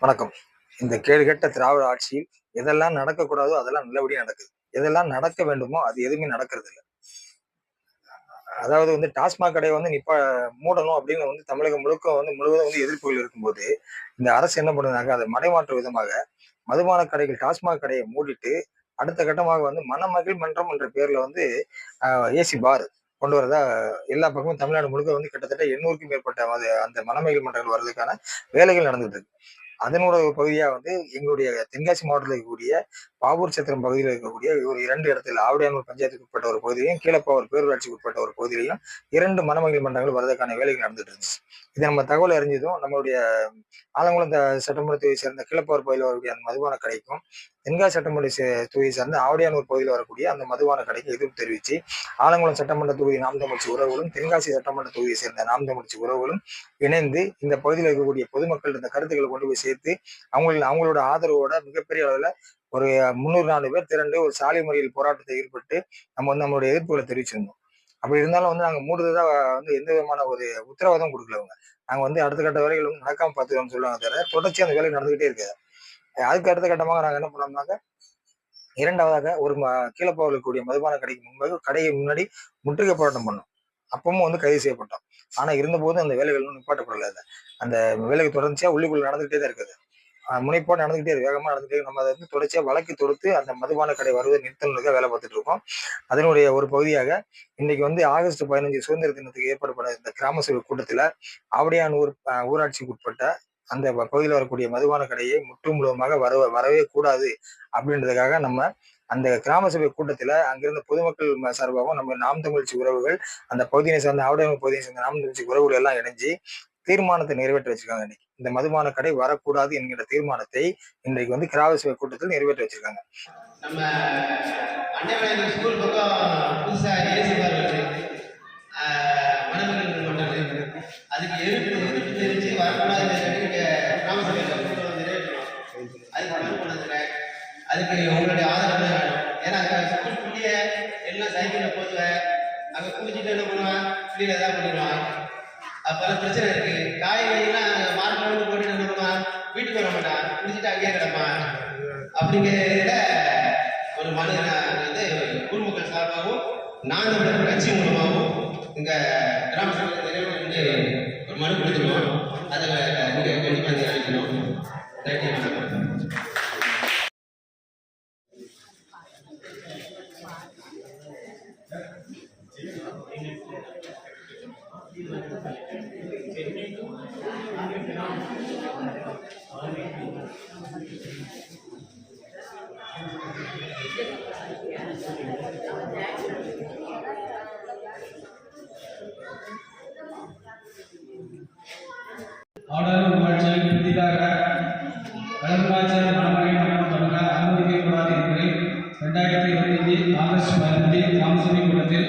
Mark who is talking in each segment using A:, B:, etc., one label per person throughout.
A: வணக்கம். இந்த கேடுகட்ட திராவிட ஆட்சியில் எதெல்லாம் நடக்கக்கூடாதோ அதெல்லாம் நல்லபடியா நடக்குது. எதெல்லாம் நடக்க வேண்டுமோ அது எதுவுமே நடக்கிறது இல்லை அதாவது வந்து டாஸ்மாக் கடையை வந்து நிப்பா மூடணும் அப்படின்னு வந்து தமிழகம் முழுக்க வந்து முழுவதும் வந்து எதிர்ப்புகள் இருக்கும்போது இந்த அரசு என்ன பண்ணுனாங்க அதை மடைமாற்று விதமாக மதுபான கடைகள் டாஸ்மாக் கடையை மூடிட்டு அடுத்த கட்டமாக வந்து மணமகிழ் மன்றம் என்ற பேர்ல வந்து ஏசி பார் கொண்டு வரதா எல்லா பக்கமும் தமிழ்நாடு முழுக்க வந்து கிட்டத்தட்ட எண்ணூறுக்கும் மேற்பட்ட அது- அந்த மணமகிழ் மன்றங்கள் வர்றதுக்கான வேலைகள் நடந்துட்டு இருக்கு. அதனோட பகுதியாக வந்து எங்களுடைய தென்காசி மாவட்டத்தில் இருக்கக்கூடிய பாவூர் சத்திரம் பகுதியில் இருக்கக்கூடிய ஒரு இரண்டு இடத்துல ஆவடியானூர் பஞ்சாயத்துக்கு உட்பட்ட ஒரு பகுதியிலையும் கீழப்பாவூர் பேரூராட்சிக்கு உட்பட்ட ஒரு பகுதியிலையும் இரண்டு மனமகிழ் மன்றங்கள் வரதுக்கான வேலைகள் நடந்துட்டு இருந்துச்சு. இது நம்ம தகவல் அறிஞ்சதும் நம்மளுடைய ஆலங்குளம் த- சட்டமன்ற தொகுதியை சேர்ந்த கீழப்பாவூர் பகுதியில் வரக்கூடிய அந்த மதுபான கடைக்கும் தென்காசி சட்டமன்ற தொகுதியை சேர்ந்த ஆவடியானூர் பகுதியில் வரக்கூடிய அந்த மதுபான கடைக்கு எதிர்ப்பு தெரிவித்து ஆலங்குளம் சட்டமன்ற தொகுதி நாம் தமிழ்ச்சி உறவுகளும் தென்காசி சட்டமன்ற தொகுதியை சேர்ந்த நாம் தமிழ்ச்சி உறவுகளும் இணைந்து இந்த பகுதியில் இருக்கக்கூடிய பொதுமக்கள் இந்த கருத்துக்களை கொண்டு போய் சேர்த்து அவங்களின் அவங்களோட ஆதரவோட மிகப்பெரிய அளவில் ஒரு முந்நூறு நாலு பேர் திரண்டு ஒரு சாலை முறையில் போராட்டத்தை ஈடுபட்டு நம்ம வந்து நம்மளுடைய எதிர்ப்புகளை தெரிவிச்சிருந்தோம். அப்படி இருந்தாலும் வந்து நாங்கள் மூடுறதா வந்து எந்த விதமான ஒரு உத்தரவாதம் கொடுக்கல அவங்க நாங்கள் வந்து அடுத்த கட்ட வரைகள் வந்து நடக்காமல் பார்த்துக்கோன்னு சொல்லுவாங்க தவிர தொடர்ச்சி அந்த வேலை நடந்துகிட்டே இருக்குது. அதுக்கு அடுத்த கட்டமாக நாங்கள் என்ன பண்ணோம்னாக்க இரண்டாவதாக ஒரு ம- கீழப்பாவில் இருக்கக்கூடிய மதுபான கடைக்கு முன்பாக கடையை முன்னாடி முற்றுகை போராட்டம் பண்ணோம். அப்பவும் வந்து கைது செய்யப்பட்டோம். ஆனால் இருந்தபோது அந்த வேலைகள் நிப்பாட்டப்படலை. அந்த வேலைகள் தொடர்ச்சியாக உள்ளுக்குள்ள நடந்துகிட்டே தான் இருக்குது. முனைப்போடு நடந்துகிட்டே இருக்கு. வேகமா நடந்துகிட்டே நம்ம அதை வந்து தொடர்ச்சியா வழக்கு தொடுத்து அந்த மதுபான கடை வருவதை நிறுத்தணுக்காக வேலை பார்த்துட்டு இருக்கோம். அதனுடைய ஒரு பகுதியாக இன்னைக்கு வந்து ஆகஸ்ட் பதினஞ்சு சுதந்திர தினத்துக்கு ஏற்பாடு பண்ண இந்த கிராம சபை கூட்டத்துல ஆவடியானூர் ஊர் ஊராட்சிக்கு உட்பட்ட அந்த பகுதியில் வரக்கூடிய மதுபான கடையை முற்று முழுவதுமாக வர வரவே கூடாது அப்படின்றதுக்காக நம்ம அந்த கிராம சபை கூட்டத்தில் அங்கிருந்த பொதுமக்கள் சார்பாகவும் நம்ம நாம் தமிழ்ச்சி உறவுகள் அந்த பகுதியை சேர்ந்த ஆவடியானூர் பகுதியை சேர்ந்த நாம் தமிழ்ச்சி உறவுகள் எல்லாம் இணைஞ்சு தீர்மானத்தை நிறைவேற்றி வச்சிருக்காங்க இன்னைக்கு. இந்த மதுபான கடை வரக்கூடாது என்கிற தீர்மானத்தை இன்றைக்கு வந்து கிராம சபை கூட்டத்தில் நிறைவேற்றி வச்சிருக்காங்க.
B: நம்ம அண்ணாமலை ஸ்கூல் பக்கம் புதுசா ஏசி அதுக்கு எதிர்ப்பு எதிர்ப்பு தெரிவிச்சு வரக்கூடாது இங்க கிராம சபையில் அதுக்கு மனு அதுக்கு உங்களுடைய ஆதரவு வேணும். ஏன்னா அங்கே ஸ்கூலுக்குள்ளேயே எல்லாம் சைக்கிளில் போதுவேன் அங்கே குடிச்சிட்டு என்ன பண்ணுவான்? வெளியில ஏதாவது பண்ணிடுவான். அது பல பிரச்சனை இருக்கு. காய்கறிலாம் மார்க்கெட் போட்டு என்ன பண்ணுவான் வீட்டுக்கு வர மாட்டான் குடிச்சிட்டு அங்கேயே கிடப்பான் அப்படிங்கிற ஒரு மனு வந்து ஊர் மக்கள் சார்பாகவும் நான் கட்சி மூலமாகவும்
C: ஆடலும் ஊராட்சியில் புதிதாக வழக்கராட்சியர் மணமகை மன்றம் தொடங்க அனுமதிக்கப்படாத என்பதை இரண்டாயிரத்தி இருபத்தி ஆகஸ்ட் பதினஞ்சு கிராமசபை கூட்டத்தில்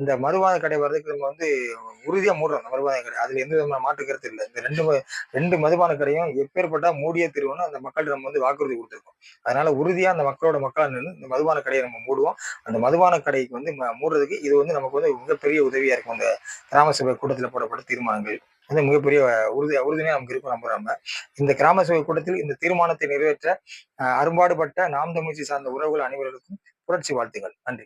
C: இந்த
A: மறுவாத கடை வர்றதுக்கு நம்ம வந்து உறுதியா மூடுறோம். அந்த மதுபான கடை. அதுல எந்த விதமான மாற்று கருத்து இல்லை. இந்த ரெண்டு ரெண்டு மதுபான கடையும் எப்பேற்பட்டா மூடியே திருவணும் அந்த மக்கள்கிட்ட நம்ம வந்து வாக்குறுதி கொடுத்துருக்கோம். அதனால உறுதியா அந்த மக்களோட மக்களா நின்று இந்த மதுபான கடையை நம்ம மூடுவோம். அந்த மதுபான கடைக்கு வந்து ம- மூடுறதுக்கு இது வந்து நமக்கு வந்து மிகப்பெரிய உதவியா இருக்கும். இந்த கிராம சபை கூட்டத்தில் போடப்பட்ட தீர்மானங்கள். வந்து மிகப்பெரிய உறுதி உறுதுணையா நமக்கு இருக்கும் நம்புறாம இந்த கிராம சபை கூட்டத்தில் இந்த தீர்மானத்தை நிறைவேற்ற அரும்பாடுபட்ட நாம் தமிழ்ச்சி சார்ந்த உறவுகள் அனைவருக்கும் புரட்சி வாழ்த்துகள். நன்றி.